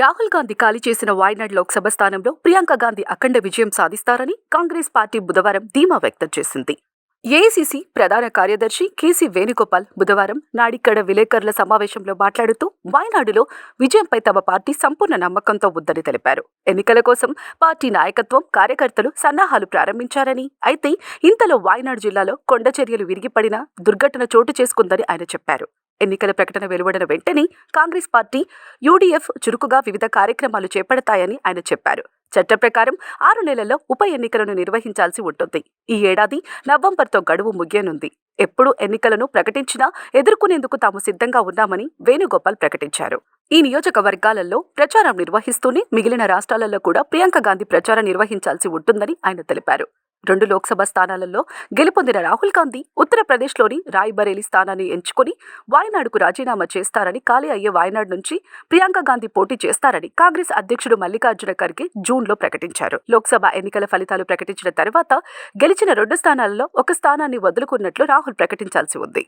రాహుల్ గాంధీ ఖాళీ చేసిన వాయనాడ్ లోక్సభ స్థానంలో ప్రియాంక గాంధీ అఖండ విజయం సాధిస్తారని కాంగ్రెస్ పార్టీ బుధవారం ధీమా వ్యక్తం చేసింది. ఏఐసిసి ప్రధాన కార్యదర్శి కేసీ వేణుగోపాల్ బుధవారం నాడిక్కడ విలేకరుల సమావేశంలో మాట్లాడుతూ వాయనాడులో విజయంపై తమ పార్టీ సంపూర్ణ నమ్మకంతో ఉందని తెలిపారు. ఎన్నికల కోసం పార్టీ నాయకత్వం కార్యకర్తలు సన్నాహాలు ప్రారంభించారని అయితే ఇంతలో వాయనాడు జిల్లాలో కొండ చర్యలు విరిగిపడిన దుర్ఘటన చోటు చేసుకుందని ఆయన చెప్పారు. ఎన్నికల ప్రకటన వెలువడిన వెంటనే కాంగ్రెస్ పార్టీ యూడీఎఫ్ చురుకుగా వివిధ కార్యక్రమాలు చేపడతాయని ఆయన చెప్పారు. చట్ట ప్రకారం ఆరు నెలల్లో ఉప ఎన్నికలను నిర్వహించాల్సి ఉంటుంది. ఈ ఏడాది నవంబర్తో గడువు ముగియనుంది. ఎప్పుడు ఎన్నికలను ప్రకటించినా ఎదుర్కొనేందుకు తాము సిద్ధంగా ఉన్నామని వేణుగోపాల్ ప్రకటించారు. ఈ నియోజకవర్గాలలో ప్రచారం నిర్వహిస్తూనే మిగిలిన రాష్ట్రాలలో కూడా ప్రియాంక గాంధీ ప్రచారం నిర్వహించాల్సి ఉంటుందని ఆయన తెలిపారు. రెండు లోక్సభ స్థానాలలో గెలుపొందిన రాహుల్ గాంధీ ఉత్తరప్రదేశ్లోని రాయ్బరేలీ స్థానాన్ని ఎంచుకుని వాయనాడుకు రాజీనామా చేస్తారని ఖాళీ అయ్యే వాయనాడు నుంచి ప్రియాంక గాంధీ పోటీ చేస్తారని కాంగ్రెస్ అధ్యక్షుడు మల్లికార్జున ఖర్గే జూన్లో ప్రకటించారు. లోక్సభ ఎన్నికల ఫలితాలు ప్రకటించిన తర్వాత గెలిచిన రెండు స్థానాలలో ఒక స్థానాన్ని వదులుకున్నట్లు రాహుల్ ప్రకటించాల్సి ఉంది.